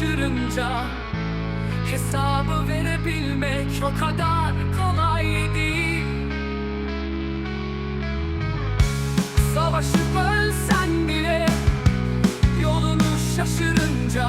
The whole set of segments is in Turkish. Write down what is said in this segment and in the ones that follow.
aşırınca Hesabı verebilmek o kadar kolay değil. Savaşıp ölsen bile Yolunu şaşırınca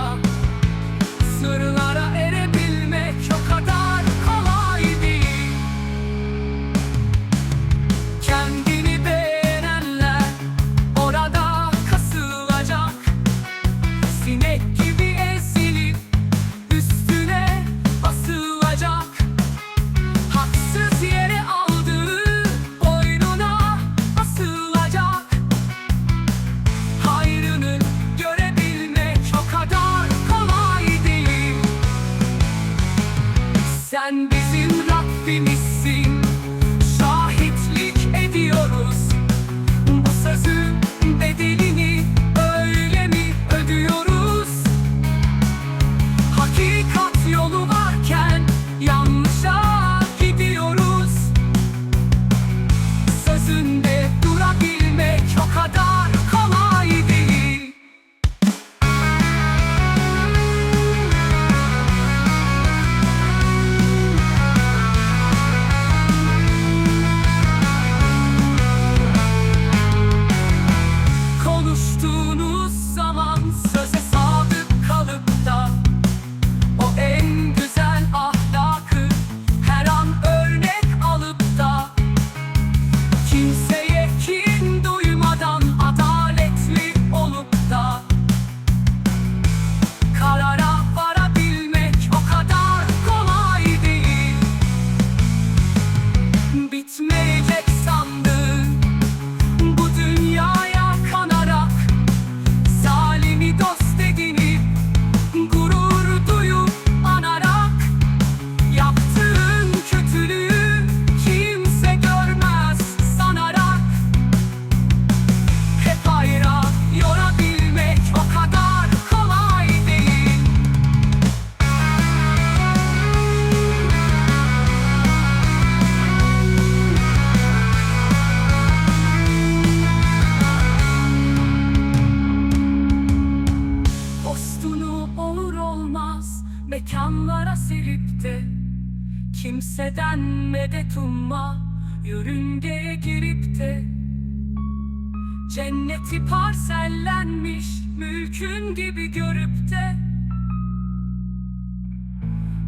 Kimseye kin duymadan adaletli olup da Karara varabilmek o kadar kolay değil. Bitmeyecek mekanlara serip de Kimseden medet umma. Yörüngeye girip de Cenneti parsellenmiş mülkün gibi görüp de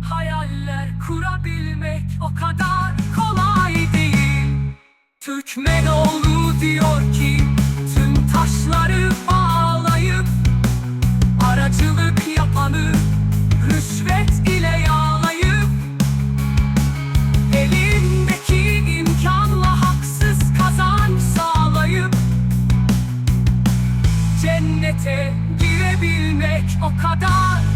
Hayaller kurabilmek o kadar kolay değil. Türkmenoğlu diyor ki tüm taşları bağlayıp Aracılık yapanı o kadar.